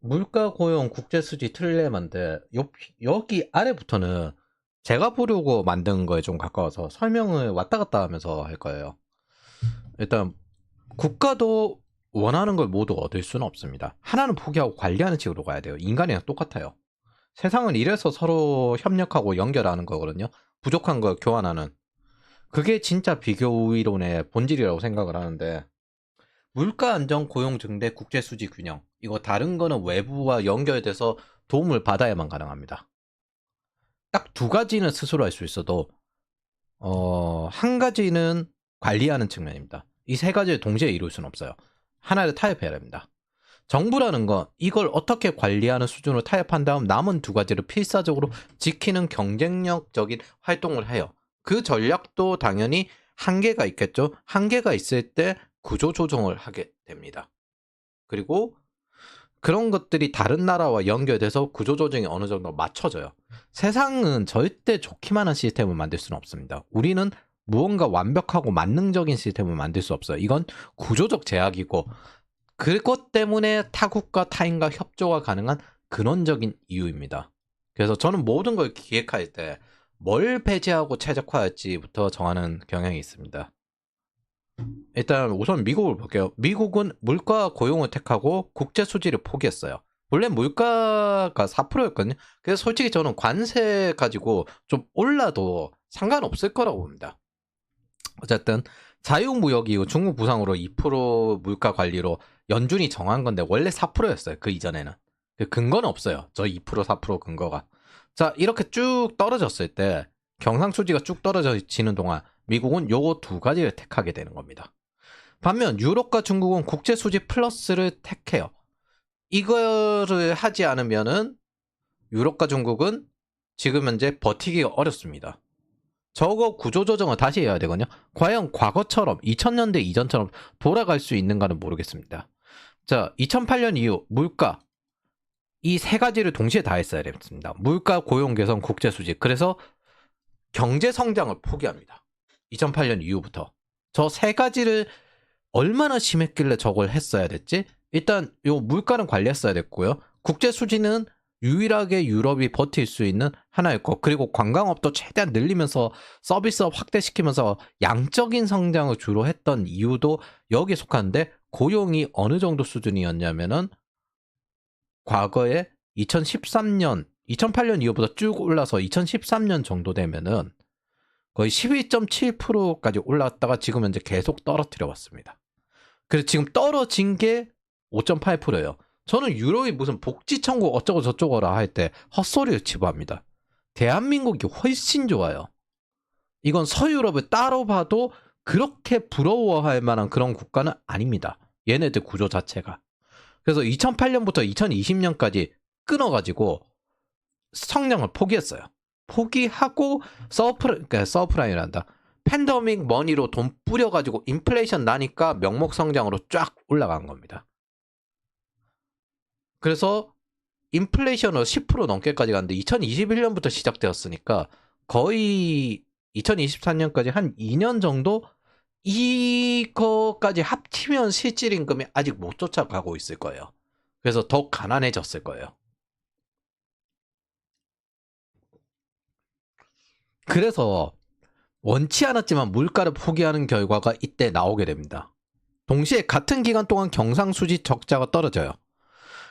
물가 고용 국제 수지 틀레만데 요- 여기 아래부터는 제가 보려고 만든 거에 좀 가까워서 설명을 왔다 갔다 하면서 할 거예요. 일단 국가도 원하는 걸 모두 얻을 수는 없습니다. 하나는 포기하고 관리하는 식으로 가야 돼요. 인간이랑 똑같아요. 세상은 이래서 서로 협력하고 연결하는 거거든요. 부족한 걸 교환하는. 그게 진짜 비교 이론의 본질이라고 생각을 하는데 물가 안정 고용 증대 국제 수지 균형 이거 다른 거는 외부와 연결돼서 도움을 받아야만 가능합니다. 딱 두 가지는 스스로 할 수 있어도 어, 한 가지는 관리하는 측면입니다. 이 세 가지를 동시에 이룰 수는 없어요. 하나를 타협해야 됩니다. 정부라는 건 이걸 어떻게 관리하는 수준으로 타협한 다음 남은 두 가지를 필사적으로 지키는 경쟁력적인 활동을 해요. 그 전략도 당연히 한계가 있겠죠. 한계가 있을 때 구조 조정을 하게 됩니다. 그리고 그런 것들이 다른 나라와 연결돼서 구조 조정이 어느 정도 맞춰져요. 세상은 절대 좋기만 한 시스템을 만들 수는 없습니다. 우리는 무언가 완벽하고 만능적인 시스템을 만들 수 없어요. 이건 구조적 제약이고 그것 때문에 타국과 타인과 협조가 가능한 근원적인 이유입니다. 그래서 저는 모든 걸 기획할 때 뭘 배제하고 최적화할지부터 정하는 경향이 있습니다. 일단 우선 미국을 볼게요. 미국은 물가 고용을 택하고 국제 수지를 포기했어요. 원래 물가가 4%였거든요. 그래서 솔직히 저는 관세 가지고 좀 올라도 상관없을 거라고 봅니다. 어쨌든 자유무역 이후 중국 부상으로 2% 물가 관리로 연준이 정한 건데 원래 4%였어요. 그 이전에는. 그 근거는 없어요. 저 2% 4% 근거가. 자 이렇게 쭉 떨어졌을 때 경상수지가 쭉 떨어지는 동안 미국은 요거 두 가지를 택하게 되는 겁니다. 반면 유럽과 중국은 국제 수지 플러스를 택해요. 이거를 하지 않으면은 유럽과 중국은 지금 현재 버티기가 어렵습니다. 저거 구조조정을 다시 해야 되거든요. 과연 과거처럼 2000년대 이전처럼 돌아갈 수 있는가는 모르겠습니다. 자, 2008년 이후 물가 이 세 가지를 동시에 다 했어야 됐습니다. 물가, 고용 개선, 국제 수지. 그래서 경제 성장을 포기합니다. 2008년 이후부터 저 세 가지를 얼마나 심했길래 저걸 했어야 됐지? 일단 요 물가는 관리했어야 됐고요. 국제 수지는 유일하게 유럽이 버틸 수 있는 하나였고 그리고 관광업도 최대한 늘리면서 서비스업 확대시키면서 양적인 성장을 주로 했던 이유도 여기에 속하는데 고용이 어느 정도 수준이었냐면은 과거에 2013년 2008년 이후부터 쭉 올라서 2013년 정도 되면은 거의 12.7%까지 올라왔다가 지금 현재 계속 떨어뜨려 왔습니다. 그래서 지금 떨어진 게 5.8%예요. 저는 유럽이 무슨 복지 천국 어쩌고 저쩌고라 할 때 헛소리를 치부합니다. 대한민국이 훨씬 좋아요. 이건 서유럽을 따로 봐도 그렇게 부러워할 만한 그런 국가는 아닙니다. 얘네들 구조 자체가. 그래서 2008년부터 2020년까지 끊어가지고 성장을 포기했어요. 포기하고 서프라, 그러니까 서프라임이란다. 팬더믹 머니로 돈 뿌려가지고 인플레이션 나니까 명목 성장으로 쫙 올라간 겁니다. 그래서 인플레이션으로 10% 넘게까지 갔는데 2021년부터 시작되었으니까 거의 2024년까지 한 2년 정도 이거까지 합치면 실질 임금이 아직 못 쫓아가고 있을 거예요. 그래서 더 가난해졌을 거예요. 그래서 원치 않았지만 물가를 포기하는 결과가 이때 나오게 됩니다. 동시에 같은 기간 동안 경상수지 적자가 떨어져요.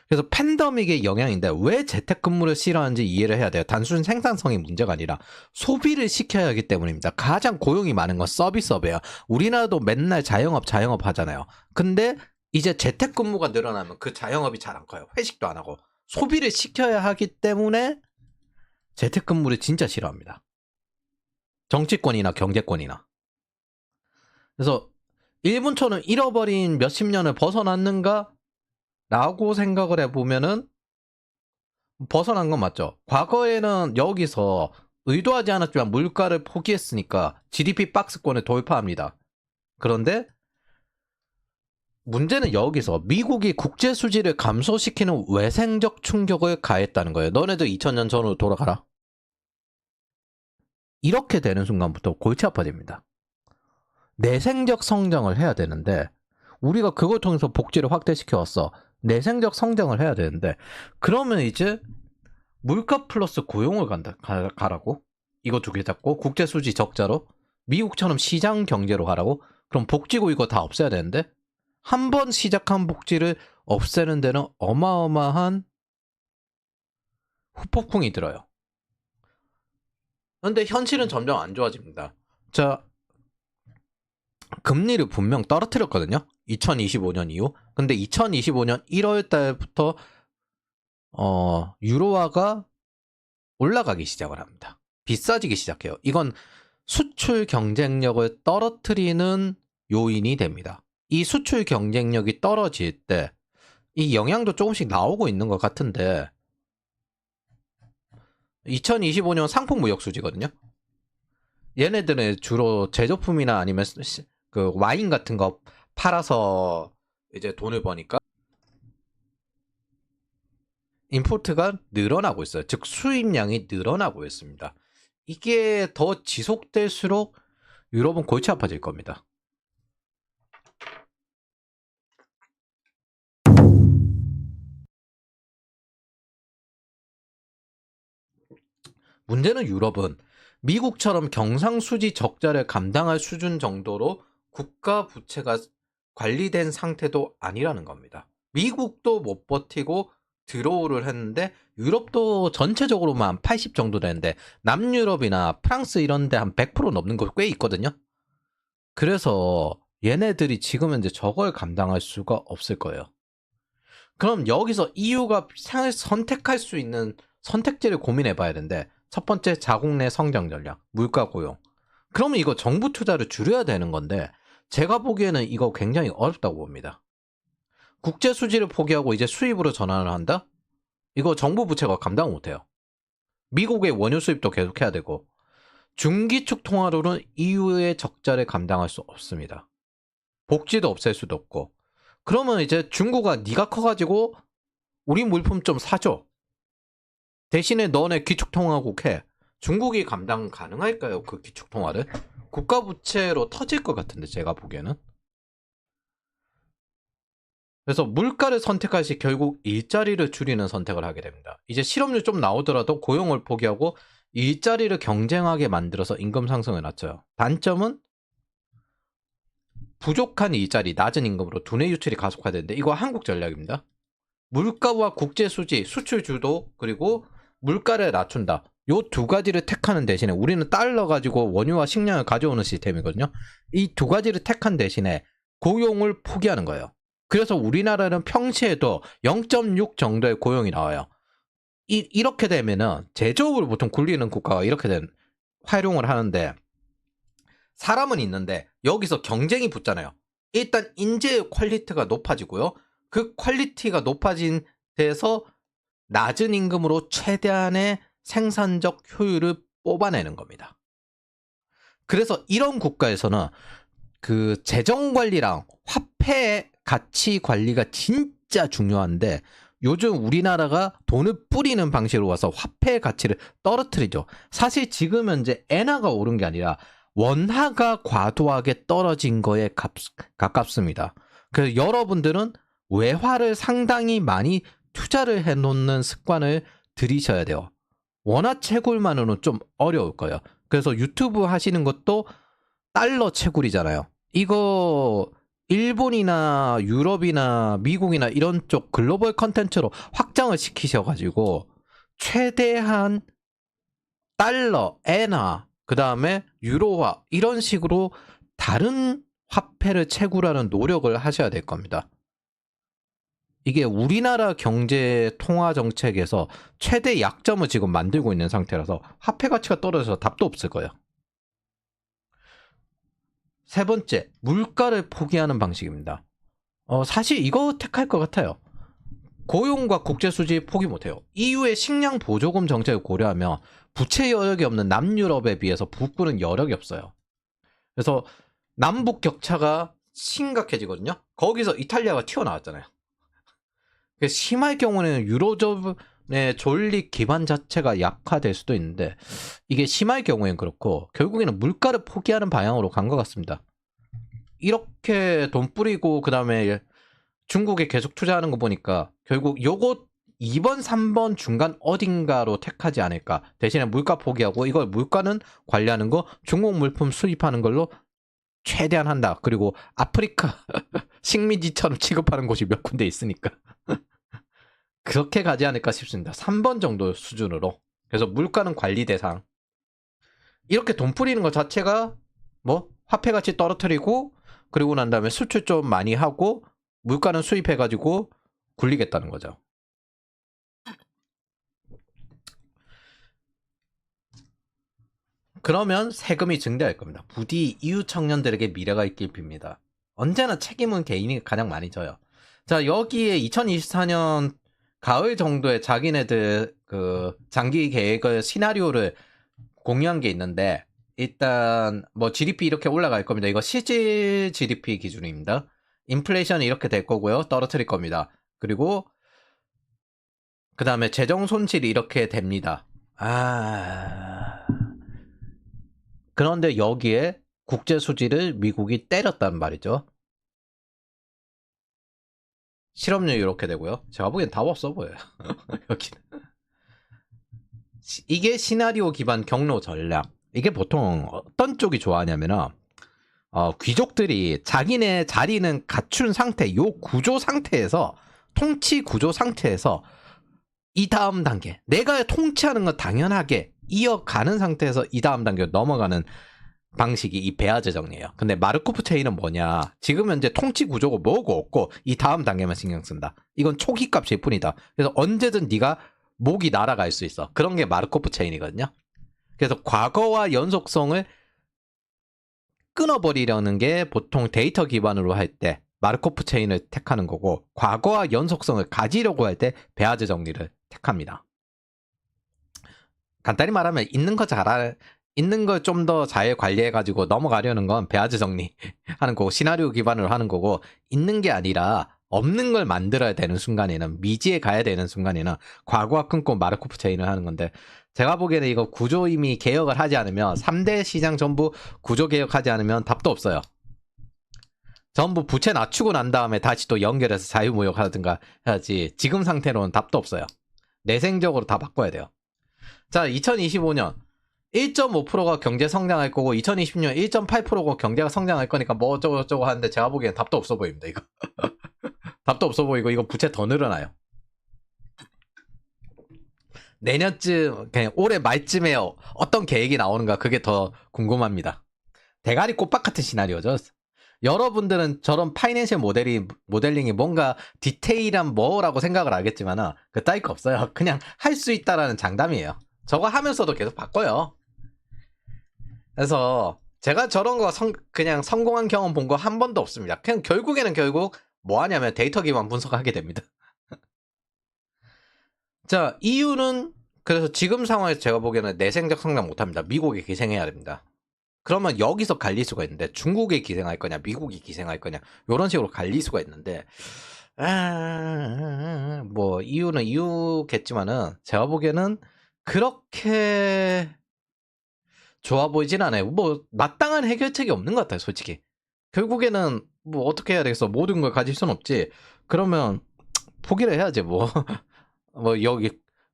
그래서 팬더믹의 영향인데 왜 재택근무를 싫어하는지 이해를 해야 돼요. 단순 생산성이 문제가 아니라 소비를 시켜야 하기 때문입니다. 가장 고용이 많은 건 서비스업이에요. 우리나라도 맨날 자영업 자영업 하잖아요. 근데 이제 재택근무가 늘어나면 그 자영업이 잘 안 커요. 회식도 안 하고 소비를 시켜야 하기 때문에 재택근무를 진짜 싫어합니다. 정치권이나 경제권이나. 그래서 일본처럼 잃어버린 몇십 년을 벗어났는가? 라고 생각을 해보면은 벗어난 건 맞죠. 과거에는 여기서 의도하지 않았지만 물가를 포기했으니까 GDP 박스권을 돌파합니다. 그런데 문제는 여기서 미국이 국제 수지를 감소시키는 외생적 충격을 가했다는 거예요. 너네들 2000년 전으로 돌아가라. 이렇게 되는 순간부터 골치 아파집니다. 내생적 성장을 해야 되는데 우리가 그걸 통해서 복지를 확대시켜 왔어. 내생적 성장을 해야 되는데 그러면 이제 물가 플러스 고용을 간다 가, 가라고 이거 두 개 잡고 국제 수지 적자로 미국처럼 시장 경제로 가라고 그럼 복지고 이거 다 없애야 되는데 한 번 시작한 복지를 없애는 데는 어마어마한 후폭풍이 들어요. 근데 현실은 점점 안 좋아집니다. 자, 금리를 분명 떨어뜨렸거든요. 2025년 이후. 근데 2025년 1월 달부터 어, 유로화가 올라가기 시작을 합니다. 비싸지기 시작해요. 이건 수출 경쟁력을 떨어뜨리는 요인이 됩니다. 이 수출 경쟁력이 떨어질 때 이 영향도 조금씩 나오고 있는 것 같은데 2025년 상품 무역 수지거든요. 얘네들은 주로 제조품이나 아니면 시- 그 와인 같은 거 팔아서 이제 돈을 버니까 임포트가 늘어나고 있어요. 즉 수입량이 늘어나고 있습니다. 이게 더 지속될수록 유럽은 골치 아파질 겁니다. 문제는 유럽은 미국처럼 경상수지 적자를 감당할 수준 정도로 국가 부채가 관리된 상태도 아니라는 겁니다. 미국도 못 버티고 드로우를 했는데 유럽도 전체적으로만 80 정도 되는데 남유럽이나 프랑스 이런 데 한 100% 넘는 거 꽤 있거든요. 그래서 얘네들이 지금 현재 저걸 감당할 수가 없을 거예요. 그럼 여기서 EU가 선택할 수 있는 선택지를 고민해 봐야 되는데 첫 번째 자국 내 성장 전략, 물가 고용. 그러면 이거 정부 투자를 줄여야 되는 건데 제가 보기에는 이거 굉장히 어렵다고 봅니다. 국제 수지를 포기하고 이제 수입으로 전환을 한다? 이거 정부 부채가 감당 못해요. 미국의 원유 수입도 계속해야 되고 중기축 통화로는 EU의 적자를 감당할 수 없습니다. 복지도 없앨 수도 없고 그러면 이제 중국아 네가 커가지고 우리 물품 좀 사줘. 대신에 너네 기축통화국 해. 중국이 감당 가능할까요? 그 기축통화를? 국가 부채로 터질 것 같은데 제가 보기에는. 그래서 물가를 선택할 시 결국 일자리를 줄이는 선택을 하게 됩니다. 이제 실업률 좀 나오더라도 고용을 포기하고 일자리를 경쟁하게 만들어서 임금 상승을 낮춰요. 단점은 부족한 일자리, 낮은 임금으로 두뇌 유출이 가속화되는데 이거 한국 전략입니다. 물가와 국제 수지, 수출 주도 그리고 물가를 낮춘다. 요 두 가지를 택하는 대신에 우리는 달러 가지고 원유와 식량을 가져오는 시스템이거든요. 이 두 가지를 택한 대신에 고용을 포기하는 거예요. 그래서 우리나라는 평시에도 0.6 정도의 고용이 나와요. 이, 이렇게 되면은 제조업을 보통 굴리는 국가가 이렇게 된 활용을 하는데 사람은 있는데 여기서 경쟁이 붙잖아요. 일단 인재의 퀄리티가 높아지고요. 그 퀄리티가 높아진 데서 낮은 임금으로 최대한의 생산적 효율을 뽑아내는 겁니다. 그래서 이런 국가에서는 그 재정 관리랑 화폐 가치 관리가 진짜 중요한데 요즘 우리나라가 돈을 뿌리는 방식으로 와서 화폐 가치를 떨어뜨리죠. 사실 지금 현재 엔화가 오른 게 아니라 원화가 과도하게 떨어진 거에 값, 가깝습니다. 그래서 여러분들은 외화를 상당히 많이 투자를 해놓는 습관을 들이셔야 돼요. 원화 채굴만으로는 좀 어려울 거예요. 그래서 유튜브 하시는 것도 달러 채굴이잖아요. 이거 일본이나 유럽이나 미국이나 이런 쪽 글로벌 컨텐츠로 확장을 시키셔가지고 최대한 달러, 엔화, 그 다음에 유로화 이런 식으로 다른 화폐를 채굴하는 노력을 하셔야 될 겁니다. 이게 우리나라 경제 통화 정책에서 최대 약점을 지금 만들고 있는 상태라서 화폐 가치가 떨어져서 답도 없을 거예요. 세 번째, 물가를 포기하는 방식입니다. 어, 사실 이거 택할 것 같아요. 고용과 국제 수지 포기 못해요. EU의 식량 보조금 정책을 고려하면 부채 여력이 없는 남유럽에 비해서 북부는 여력이 없어요. 그래서 남북 격차가 심각해지거든요. 거기서 이탈리아가 튀어나왔잖아요. 심할 경우는 유로존의 존립 기반 자체가 약화될 수도 있는데 이게 심할 경우엔 그렇고 결국에는 물가를 포기하는 방향으로 간 것 같습니다. 이렇게 돈 뿌리고 그 다음에 중국에 계속 투자하는 거 보니까 결국 요거 2번, 3번 중간 어딘가로 택하지 않을까. 대신에 물가 포기하고 이걸 물가는 관리하는 거 중국 물품 수입하는 걸로 최대한 한다. 그리고 아프리카 식민지처럼 취급하는 곳이 몇 군데 있으니까. 그렇게 가지 않을까 싶습니다. 3번 정도 수준으로. 그래서 물가는 관리 대상. 이렇게 돈 뿌리는 것 자체가 뭐 화폐 가치 떨어뜨리고 그리고 난 다음에 수출 좀 많이 하고 물가는 수입해 가지고 굴리겠다는 거죠. 그러면 세금이 증대할 겁니다. 부디 이웃 청년들에게 미래가 있길 빕니다. 언제나 책임은 개인이 가장 많이 져요. 자, 여기에 2024년 가을 정도에 자기네들 그 장기 계획을 시나리오를 공유한 게 있는데 일단 뭐 GDP 이렇게 올라갈 겁니다. 이거 실질 GDP 기준입니다. 인플레이션이 이렇게 될 거고요. 떨어뜨릴 겁니다. 그리고 그 다음에 재정 손실이 이렇게 됩니다. 아 그런데 여기에 국제 수지를 미국이 때렸단 말이죠. 실업률 이렇게 되고요. 제가 보기엔 답 없어 보여요. 여기는. 시- 이게 시나리오 기반 경로 전략. 이게 보통 어떤 쪽이 좋아하냐면은 어, 귀족들이 자기네 자리는 갖춘 상태, 요 구조 상태에서 통치 구조 상태에서 이 다음 단계, 내가 통치하는 건 당연하게 이어가는 상태에서 이 다음 단계로 넘어가는 방식이 이 배아제 정리예요. 근데 마르코프 체인은 뭐냐? 지금 현재 통치 구조가 뭐고 없고 이 다음 단계만 신경 쓴다. 이건 초기 값일 뿐이다. 그래서 언제든 네가 목이 날아갈 수 있어. 그런 게 마르코프 체인이거든요. 그래서 과거와 연속성을 끊어버리려는 게 보통 데이터 기반으로 할 때 마르코프 체인을 택하는 거고 과거와 연속성을 가지려고 할 때 배아제 정리를 택합니다. 간단히 말하면 있는 거잘 있는 걸 좀 더 잘 관리해 가지고 넘어가려는 건 배아제 정리 하는 거고 시나리오 기반으로 하는 거고 있는 게 아니라 없는 걸 만들어야 되는 순간에는 미지에 가야 되는 순간에는 과거와 끊고 마르코프 체인을 하는 건데 제가 보기에는 이거 구조 이미 개혁을 하지 않으면 3대 시장 전부 구조 개혁하지 않으면 답도 없어요. 전부 부채 낮추고 난 다음에 다시 또 연결해서 자유무역 하든가 해야지 지금 상태로는 답도 없어요. 내생적으로 다 바꿔야 돼요. 자, 2025년 1.5%가 경제 성장할 거고 2020년 1.8%가 경제가 성장할 거니까 뭐 어쩌고 저쩌고 하는데 제가 보기엔 답도 없어 보입니다. 이거 답도 없어 보이고 이거 부채 더 늘어나요. 내년쯤 그냥 올해 말쯤에 어떤 계획이 나오는가 그게 더 궁금합니다. 대가리 꽃밭 같은 시나리오죠. 여러분들은 저런 파이낸셜 모델이 모델링이 뭔가 디테일한 뭐라고 생각을 하겠지만은 그 따위 거 없어요. 그냥 할 수 있다라는 장담이에요. 저거 하면서도 계속 바꿔요. 그래서 제가 저런 거 성, 그냥 성공한 경험 본 거 한 번도 없습니다. 그냥 결국에는 결국 뭐 하냐면 데이터 기반 분석하게 됩니다. 자, 이유는 그래서 지금 상황에서 제가 보기에는 내생적 성장 못 합니다. 미국이 기생해야 됩니다. 그러면 여기서 갈릴 수가 있는데 중국이 기생할 거냐, 미국이 기생할 거냐 이런 식으로 갈릴 수가 있는데 아, 뭐 이유는 이유겠지만은 제가 보기에는 그렇게 좋아 보이진 않아요. 뭐 마땅한 해결책이 없는 것 같아요, 솔직히. 결국에는 뭐 어떻게 해야 되겠어? 모든 걸 가질 순 없지. 그러면 포기를 해야지 뭐. 뭐 여기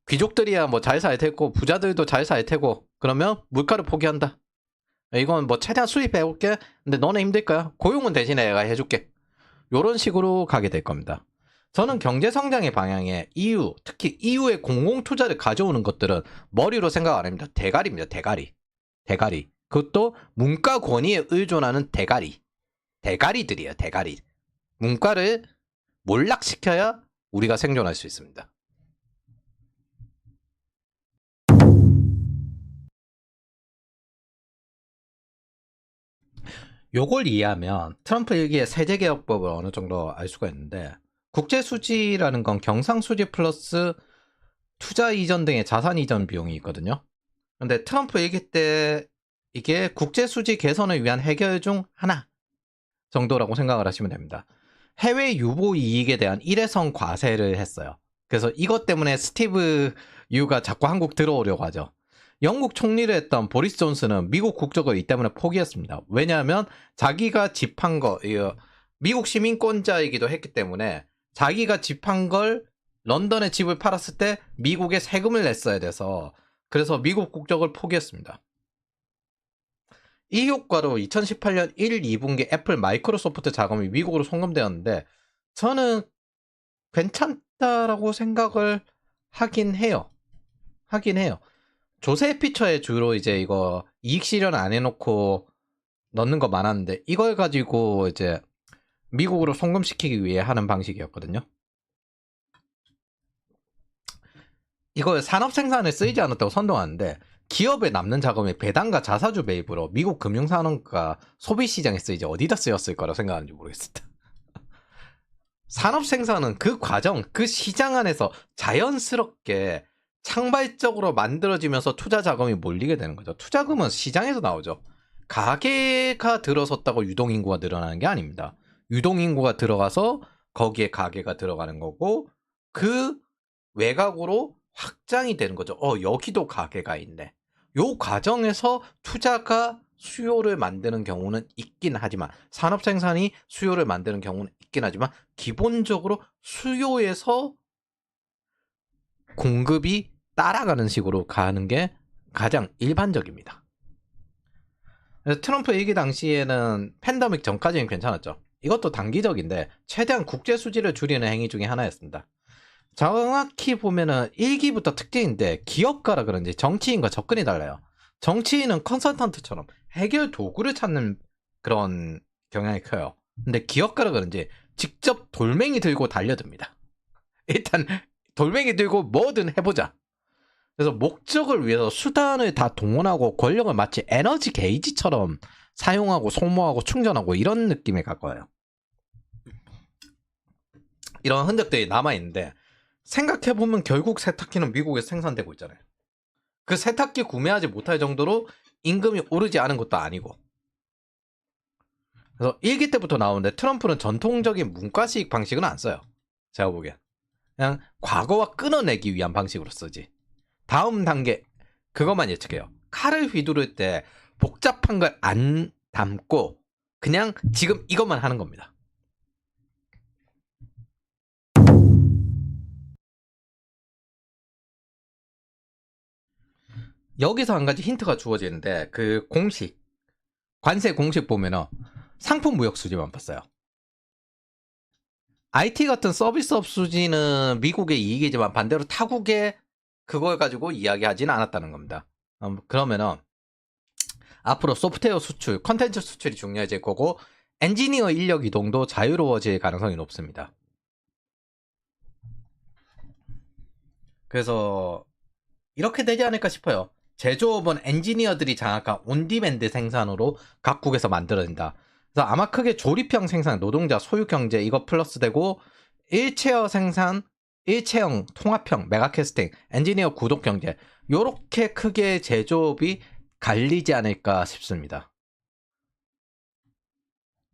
귀족들이야 뭐 잘 살 테고 부자들도 잘 살 테고 그러면 물가를 포기한다. 이건 뭐 최대한 수입해 올게. 근데 너네 힘들 거야. 고용은 대신에 내가 해줄게. 요런 식으로 가게 될 겁니다. 저는 경제 성장의 방향에 EU, 특히 EU의 공공 투자를 가져오는 것들은 머리로 생각 안 합니다. 대가리입니다. 대가리. 대가리. 그것도 문가 권위에 의존하는 대가리. 대가리들이에요. 대가리. 문가를 몰락시켜야 우리가 생존할 수 있습니다. 요걸 이해하면 트럼프 일기의 세제개혁법을 어느 정도 알 수가 있는데 국제 수지라는 건 경상 수지 플러스 투자 이전 등의 자산 이전 비용이 있거든요. 근데 트럼프 일기 때 이게 국제 수지 개선을 위한 해결 중 하나 정도라고 생각을 하시면 됩니다. 해외 유보 이익에 대한 일회성 과세를 했어요. 그래서 이것 때문에 스티브 유가 자꾸 한국 들어오려고 하죠. 영국 총리를 했던 보리스 존슨은 미국 국적을 이 때문에 포기했습니다. 왜냐하면 자기가 집한 거, 이 미국 시민권자이기도 했기 때문에 자기가 집한 걸 런던에 집을 팔았을 때 미국에 세금을 냈어야 돼서 그래서 미국 국적을 포기했습니다. 이 효과로 2018년 1, 2분기 애플 마이크로소프트 자금이 미국으로 송금되었는데 저는 괜찮다라고 생각을 하긴 해요. 하긴 해요. 조세 피처에 주로 이제 이거 이익 실현 안 해놓고 넣는 거 많았는데 이걸 가지고 이제 미국으로 송금시키기 위해 하는 방식이었거든요. 이걸 산업 생산에 쓰이지 않았다고 선동하는데 기업에 남는 자금이 배당과 자사주 매입으로 미국 금융산업과 소비시장에 쓰이지 어디다 쓰였을 거라고 생각하는지 모르겠습니다. 산업 생산은 그 과정, 그 시장 안에서 자연스럽게 창발적으로 만들어지면서 투자 자금이 몰리게 되는 거죠. 투자금은 시장에서 나오죠. 가게가 들어섰다고 유동인구가 늘어나는 게 아닙니다. 유동인구가 들어가서 거기에 가게가 들어가는 거고 그 외곽으로 확장이 되는 거죠. 어, 여기도 가게가 있네. 요 과정에서 투자가 수요를 만드는 경우는 있긴 하지만 산업 생산이 수요를 만드는 경우는 있긴 하지만 기본적으로 수요에서 공급이 따라가는 식으로 가는 게 가장 일반적입니다. 트럼프 얘기 당시에는 팬데믹 전까지는 괜찮았죠. 이것도 단기적인데 최대한 국제 수지를 줄이는 행위 중에 하나였습니다. 정확히 보면은 1기부터 특징인데 기업가라 그런지 정치인과 접근이 달라요. 정치인은 컨설턴트처럼 해결 도구를 찾는 그런 경향이 커요. 근데 기업가라 그런지 직접 돌멩이 들고 달려듭니다. 일단 돌멩이 들고 뭐든 해보자. 그래서 목적을 위해서 수단을 다 동원하고 권력을 마치 에너지 게이지처럼 사용하고 소모하고 충전하고 이런 느낌에 가까워요. 이런 흔적들이 남아있는데 생각해보면 결국 세탁기는 미국에서 생산되고 있잖아요. 그 세탁기 구매하지 못할 정도로 임금이 오르지 않은 것도 아니고. 그래서 일기 때부터 나오는데 트럼프는 전통적인 문과식 방식은 안 써요. 제가 보기엔. 그냥 과거와 끊어내기 위한 방식으로 쓰지. 다음 단계, 그것만 예측해요. 칼을 휘두를 때 복잡한 걸 안 담고 그냥 지금 이것만 하는 겁니다. 여기서 한 가지 힌트가 주어지는데 그 공식 관세 공식 보면은 상품 무역 수지만 봤어요. IT 같은 서비스업 수지는 미국의 이익이지만 반대로 타국의 그걸 가지고 이야기하지는 않았다는 겁니다. 음, 그러면은 앞으로 소프트웨어 수출, 컨텐츠 수출이 중요해질 거고 엔지니어 인력 이동도 자유로워질 가능성이 높습니다. 그래서 이렇게 되지 않을까 싶어요. 제조업은 엔지니어들이 장악한 온디맨드 생산으로 각국에서 만들어진다. 그래서 아마 크게 조립형 생산, 노동자 소유 경제 이거 플러스 되고 일체어 생산, 일체형 통합형 메가캐스팅, 엔지니어 구독 경제 요렇게 크게 제조업이 갈리지 않을까 싶습니다.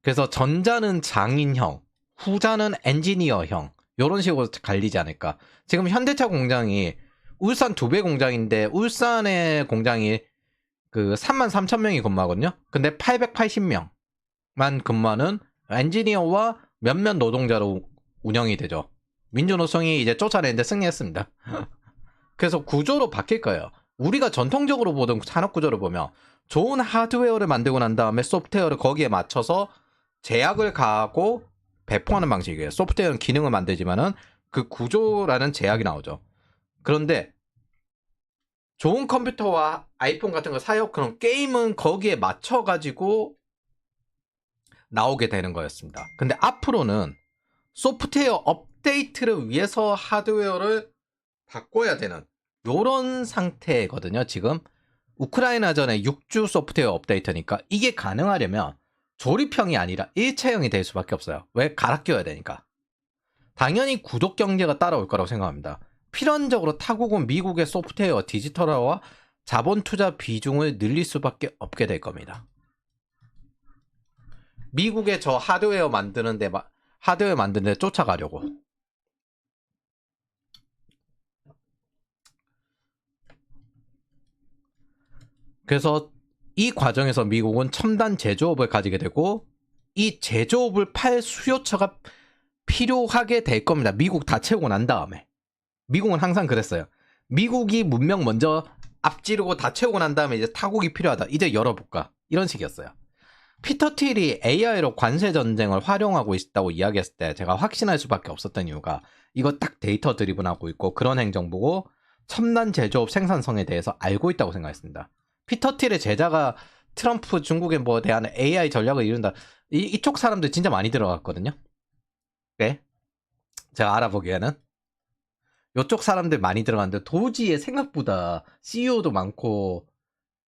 그래서 전자는 장인형, 후자는 엔지니어형 요런 식으로 갈리지 않을까. 지금 현대차 공장이 울산 두 배 공장인데 울산의 공장이 그 3만 3천 명이 근무하거든요. 근데 880명만 근무하는 엔지니어와 몇몇 노동자로 운영이 되죠. 민주노총이 이제 쫓아내는데 승리했습니다. 그래서 구조로 바뀔 거예요. 우리가 전통적으로 보던 산업 구조를 보면 좋은 하드웨어를 만들고 난 다음에 소프트웨어를 거기에 맞춰서 제약을 가하고 배포하는 방식이에요. 소프트웨어는 기능을 만들지만은 그 구조라는 제약이 나오죠. 그런데 좋은 컴퓨터와 아이폰 같은 거 사요. 그럼 게임은 거기에 맞춰가지고 나오게 되는 거였습니다. 근데 앞으로는 소프트웨어 업데이트를 위해서 하드웨어를 바꿔야 되는 요런 상태거든요. 지금 우크라이나전에 6주 소프트웨어 업데이트니까 이게 가능하려면 조립형이 아니라 일체형이 될 수밖에 없어요. 왜 갈아 끼워야 되니까. 당연히 구독 경제가 따라올 거라고 생각합니다. 필연적으로 타국은 미국의 소프트웨어 디지털화와 자본 투자 비중을 늘릴 수밖에 없게 될 겁니다. 미국의 저 하드웨어 만드는데 하드웨어 만드는데 쫓아가려고. 그래서 이 과정에서 미국은 첨단 제조업을 가지게 되고 이 제조업을 팔 수요처가 필요하게 될 겁니다. 미국 다 채우고 난 다음에. 미국은 항상 그랬어요. 미국이 문명 먼저 앞지르고 다 채우고 난 다음에 이제 타국이 필요하다. 이제 열어볼까. 이런 식이었어요. 피터 틸이 AI로 관세 전쟁을 활용하고 있다고 이야기했을 때 제가 확신할 수밖에 없었던 이유가 이거 딱 데이터 드리븐하고 있고 그런 행정 보고 첨단 제조업 생산성에 대해서 알고 있다고 생각했습니다. 피터 틸의 제자가 트럼프 중국에 뭐 대한 AI 전략을 이룬다. 이, 이쪽 사람들 진짜 많이 들어갔거든요. 네. 제가 알아보기에는. 이쪽 사람들 많이 들어갔는데 도지에 생각보다 CEO도 많고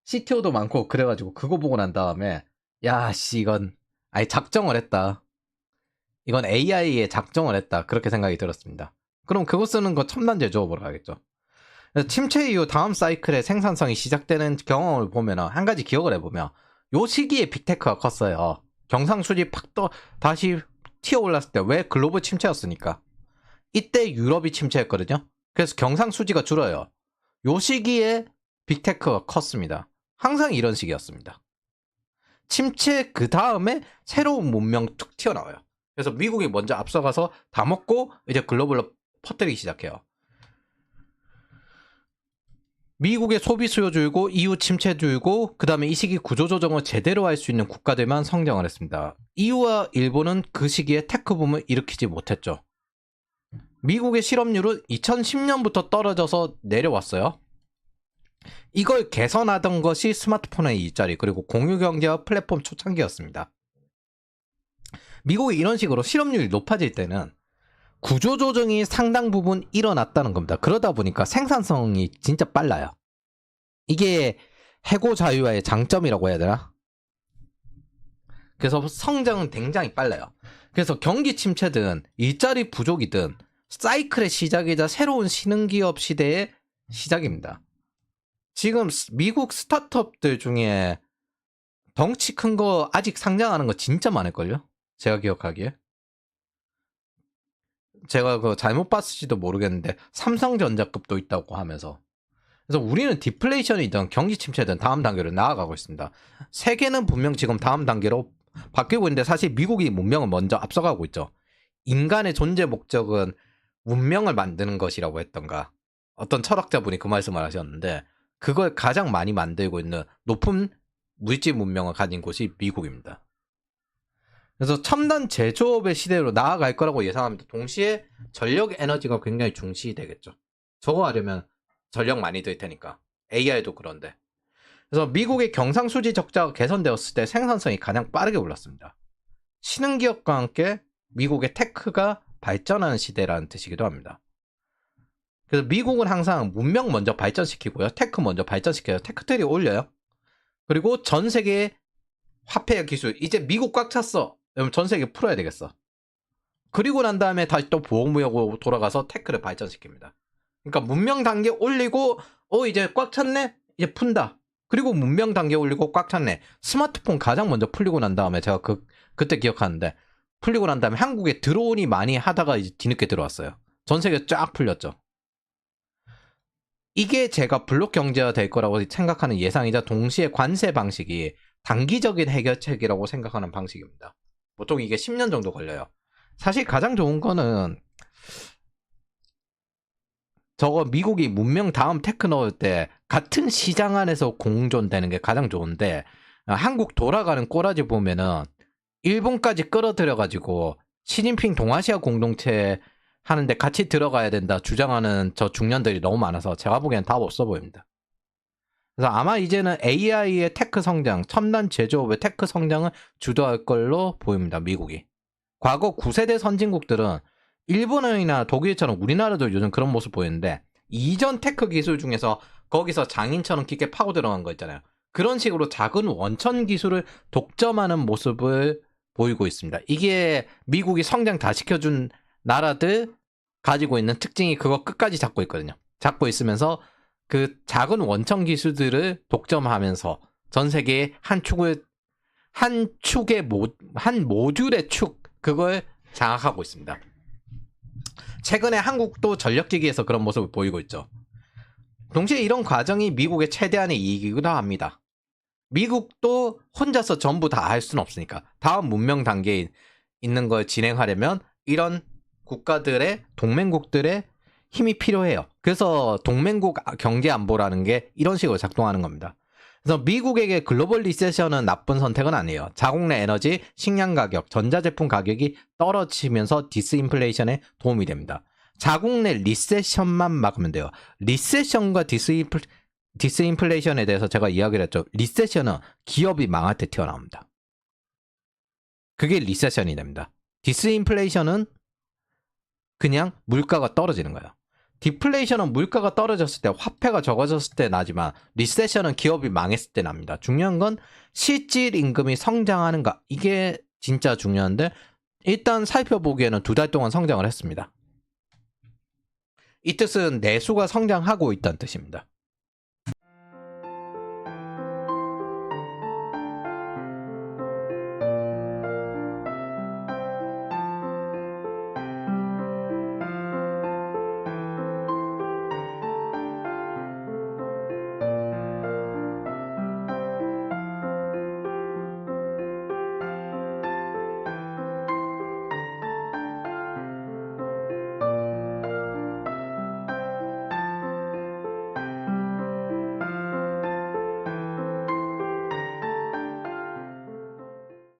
CTO도 많고 그래가지고 그거 보고 난 다음에 야, 씨, 이건, 아니, 작정을 했다. 이건 AI에 작정을 했다. 그렇게 생각이 들었습니다. 그럼 그거 쓰는 거 첨단 제 조업으로 가겠죠. 침체 이후 다음 사이클의 생산성이 시작되는 경험을 보면, 한 가지 기억을 해보면, 요 시기에 빅테크가 컸어요. 경상수지 팍 떠, 다시 튀어 올랐을 때 왜 글로벌 침체였으니까. 이때 유럽이 침체했거든요. 그래서 경상수지가 줄어요. 요 시기에 빅테크가 컸습니다. 항상 이런 시기였습니다. 침체 그 다음에 새로운 문명 툭 튀어나와요. 그래서 미국이 먼저 앞서가서 다 먹고 이제 글로벌로 퍼뜨리기 시작해요. 미국의 소비 수요 줄고 EU 침체 줄고 그 다음에 이 시기 구조 조정을 제대로 할 수 있는 국가들만 성장을 했습니다. EU와 일본은 그 시기에 테크 붐을 일으키지 못했죠. 미국의 실업률은 2010년부터 떨어져서 내려왔어요. 이걸 개선하던 것이 스마트폰의 일자리 그리고 공유경제와 플랫폼 초창기였습니다. 미국이 이런 식으로 실업률이 높아질 때는 구조조정이 상당 부분 일어났다는 겁니다. 그러다 보니까 생산성이 진짜 빨라요. 이게 해고 자유화의 장점이라고 해야 되나? 그래서 성장은 굉장히 빨라요. 그래서 경기 침체든 일자리 부족이든 사이클의 시작이자 새로운 신흥기업 시대의 시작입니다. 지금 미국 스타트업들 중에 덩치 큰 거 아직 상장하는 거 진짜 많을걸요? 제가 기억하기에. 제가 그 잘못 봤을지도 모르겠는데 삼성전자급도 있다고 하면서 그래서 우리는 디플레이션이든 경기 침체든 다음 단계로 나아가고 있습니다. 세계는 분명 지금 다음 단계로 바뀌고 있는데 사실 미국이 문명을 먼저 앞서가고 있죠. 인간의 존재 목적은 문명을 만드는 것이라고 했던가 어떤 철학자분이 그 말씀을 하셨는데 그걸 가장 많이 만들고 있는 높은 물질 문명을 가진 곳이 미국입니다. 그래서 첨단 제조업의 시대로 나아갈 거라고 예상합니다. 동시에 전력 에너지가 굉장히 중시되겠죠. 저거 하려면 전력 많이 들 테니까. AI도 그런데. 그래서 미국의 경상수지 적자가 개선되었을 때 생산성이 가장 빠르게 올랐습니다. 신흥기업과 함께 미국의 테크가 발전하는 시대라는 뜻이기도 합니다. 그래서 미국은 항상 문명 먼저 발전시키고요. 테크 먼저 발전시켜요. 테크들이 올려요. 그리고 전 세계 화폐 기술 이제 미국 꽉 찼어. 그럼 전 세계 풀어야 되겠어. 그리고 난 다음에 다시 또 보호무역으로 돌아가서 테크를 발전시킵니다. 그러니까 문명 단계 올리고 어 이제 꽉 찼네. 이제 푼다. 그리고 문명 단계 올리고 꽉 찼네. 스마트폰 가장 먼저 풀리고 난 다음에 제가 그 그때 기억하는데 풀리고 난 다음에 한국에 드론이 많이 하다가 이제 뒤늦게 들어왔어요. 전 세계 쫙 풀렸죠. 이게 제가 블록 경제화 될 거라고 생각하는 예상이자 동시에 관세 방식이 단기적인 해결책이라고 생각하는 방식입니다. 보통 이게 10년 정도 걸려요. 사실 가장 좋은 거는 저거 미국이 문명 다음 테크 넣을 때 같은 시장 안에서 공존되는 게 가장 좋은데 한국 돌아가는 꼬라지 보면은 일본까지 끌어들여 가지고 시진핑 동아시아 공동체 하는데 같이 들어가야 된다 주장하는 저 중년들이 너무 많아서 제가 보기엔 답 없어 보입니다. 그래서 아마 이제는 AI의 테크 성장, 첨단 제조업의 테크 성장을 주도할 걸로 보입니다. 미국이. 과거 9세대 선진국들은 일본이나 독일처럼 우리나라도 요즘 그런 모습 보이는데 이전 테크 기술 중에서 거기서 장인처럼 깊게 파고 들어간 거 있잖아요. 그런 식으로 작은 원천 기술을 독점하는 모습을 보이고 있습니다. 이게 미국이 성장 다 시켜준 나라들 가지고 있는 특징이 그거 끝까지 잡고 있거든요. 잡고 있으면서 그 작은 원천 기술들을 독점하면서 전 세계의 한 축을 한 축의 모, 한 모듈의 축 그걸 장악하고 있습니다. 최근에 한국도 전력기기에서 그런 모습을 보이고 있죠. 동시에 이런 과정이 미국의 최대한의 이익이기도 합니다. 미국도 혼자서 전부 다 할 수는 없으니까 다음 문명 단계에 있는 걸 진행하려면 이런 국가들의 동맹국들의 힘이 필요해요. 그래서 동맹국 경제 안보라는 게 이런 식으로 작동하는 겁니다. 그래서 미국에게 글로벌 리세션은 나쁜 선택은 아니에요. 자국 내 에너지, 식량 가격, 전자제품 가격이 떨어지면서 디스인플레이션에 도움이 됩니다. 자국 내 리세션만 막으면 돼요. 리세션과 디스인플, 디스인플레이션에 대해서 제가 이야기를 했죠. 리세션은 기업이 망할 때 튀어나옵니다. 그게 리세션이 됩니다. 디스인플레이션은 그냥 물가가 떨어지는 거예요. 디플레이션은 물가가 떨어졌을 때 화폐가 적어졌을 때 나지만 리세션은 기업이 망했을 때 납니다. 중요한 건 실질 임금이 성장하는가 이게 진짜 중요한데 일단 살펴보기에는 두 달 동안 성장을 했습니다. 이 뜻은 내수가 성장하고 있다는 뜻입니다.